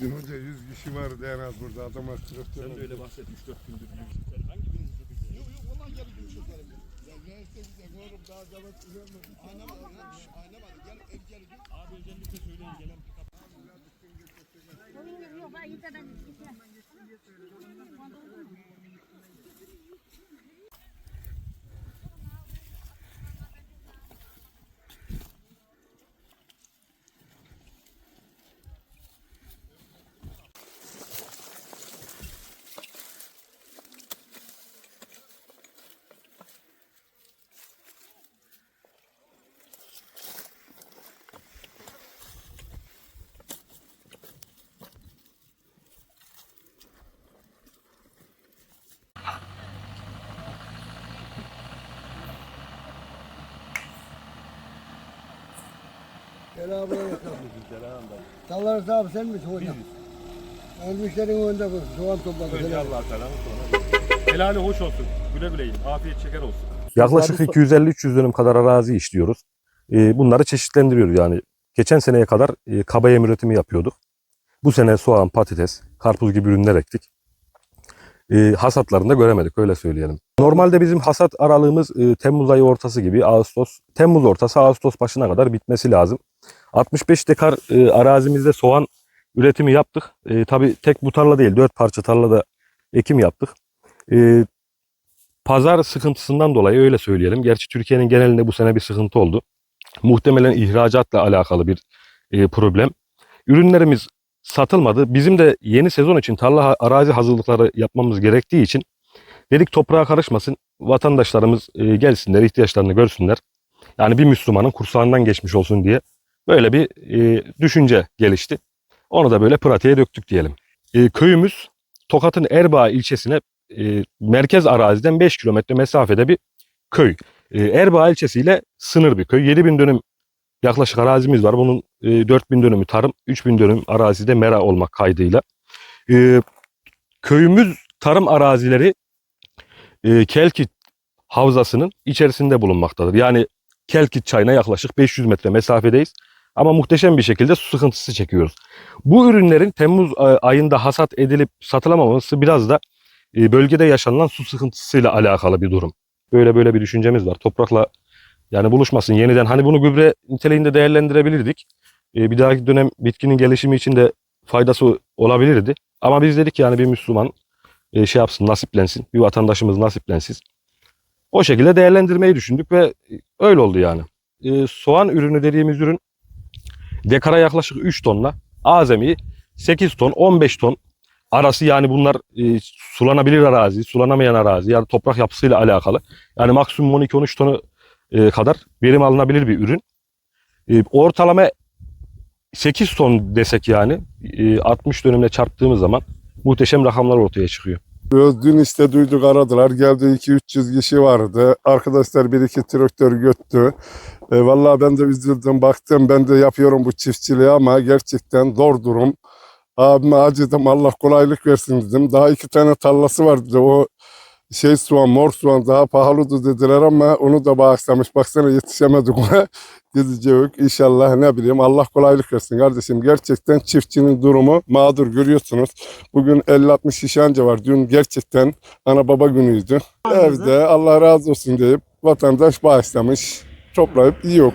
Dün hoca 100 kişi vardı en az burada adam Sen de öyle bahset 3-4 gündür. Hangi biriniz yapıyorsunuz? Yok yok vallahi gel görüşürüz. Ya neyse güzel oğlum daha zaman sürüyorum. Oynamadı oynamadı gel el gel gel. Abi özellikle söyleyin gelen pikap. Yok ben gidemem. Selamünaleyküm. Sallarız abi sen misin hocam? Ölmüşlerin önünde bu soğan topladı. Önce Allah selamı sonra. Helali hoş olsun. Güle güle yiyin. Afiyet şeker olsun. Yaklaşık 250-300 dönüm kadar arazi işliyoruz. Ee, Bunları çeşitlendiriyoruz yani. Geçen seneye kadar e, kaba yem üretimi yapıyorduk. Bu sene soğan, patates, karpuz gibi ürünler ektik. Ee, Hasatlarını da göremedik öyle söyleyelim. Normalde bizim hasat aralığımız e, Temmuz ayı ortası gibi Ağustos, Temmuz ortası Ağustos başına kadar bitmesi lazım. 65 dekar e, arazimizde soğan üretimi yaptık. E, tabii tek bu tarla değil 4 parça tarlada ekim yaptık. E, pazar sıkıntısından dolayı öyle söyleyelim. Gerçi Türkiye'nin genelinde bu sene bir sıkıntı oldu. Muhtemelen ihracatla alakalı bir e, problem. Ürünlerimiz satılmadı. Bizim de yeni sezon için tarla arazi hazırlıkları yapmamız gerektiği için dedik toprağa karışmasın. Vatandaşlarımız e, gelsinler, ihtiyaçlarını görsünler. Yani bir Müslümanın kursağından geçmiş olsun diye böyle bir e, düşünce gelişti. Onu da böyle pratiğe döktük diyelim. E, köyümüz Tokat'ın Erbaa ilçesine merkez araziden 5 kilometre mesafede bir köy. Erbaa ilçesiyle sınır bir köy. 7000 dönüm yaklaşık arazimiz var. Bunun e, 4000 dönümü tarım, 3000 dönüm arazide mera olmak kaydıyla. E, köyümüz tarım arazileri e, Kelkit havzasının içerisinde bulunmaktadır. Yani Kelkit çayına yaklaşık 500 metre mesafedeyiz. Ama muhteşem bir şekilde su sıkıntısı çekiyoruz. Bu ürünlerin Temmuz e, ayında hasat edilip satılamaması biraz da e, bölgede yaşanılan su sıkıntısıyla alakalı bir durum. Böyle böyle bir düşüncemiz var. Toprakla yani buluşmasın yeniden. Hani bunu gübre niteliğinde değerlendirebilirdik. E, bir dahaki dönem bitkinin gelişimi için de faydası olabilirdi. Ama biz dedik yani bir Müslüman e, şey yapsın, nasiplensin. Bir vatandaşımız nasiplensin. O şekilde değerlendirmeyi düşündük ve öyle oldu yani. E, soğan ürünü dediğimiz ürün dekara yaklaşık 3 tonla azami 8 ton 15 ton arası yani bunlar e, sulanabilir arazi, sulanamayan arazi yani toprak yapısıyla alakalı. Yani maksimum 12-13 tonu e, kadar verim alınabilir bir ürün. E, ortalama 8 ton desek yani e, 60 dönümle çarptığımız zaman muhteşem rakamlar ortaya çıkıyor. Dün işte duyduk aradılar. Geldi 2-300 kişi vardı. Arkadaşlar bir iki traktör göttü. E, vallahi ben de üzüldüm. Baktım ben de yapıyorum bu çiftçiliği ama gerçekten zor durum. Abime acıdım. Allah kolaylık versin dedim. Daha iki tane tarlası vardı. dedi. O şey soğan, mor soğan daha pahalıdı dediler ama onu da bağışlamış. Baksana yetişemedik ona. Gidecek inşallah ne bileyim Allah kolaylık versin kardeşim. Gerçekten çiftçinin durumu mağdur görüyorsunuz. Bugün 50-60 kişi anca var. Dün gerçekten ana baba günüydü. Evde Allah razı olsun deyip vatandaş bağışlamış. Toplayıp yiyor.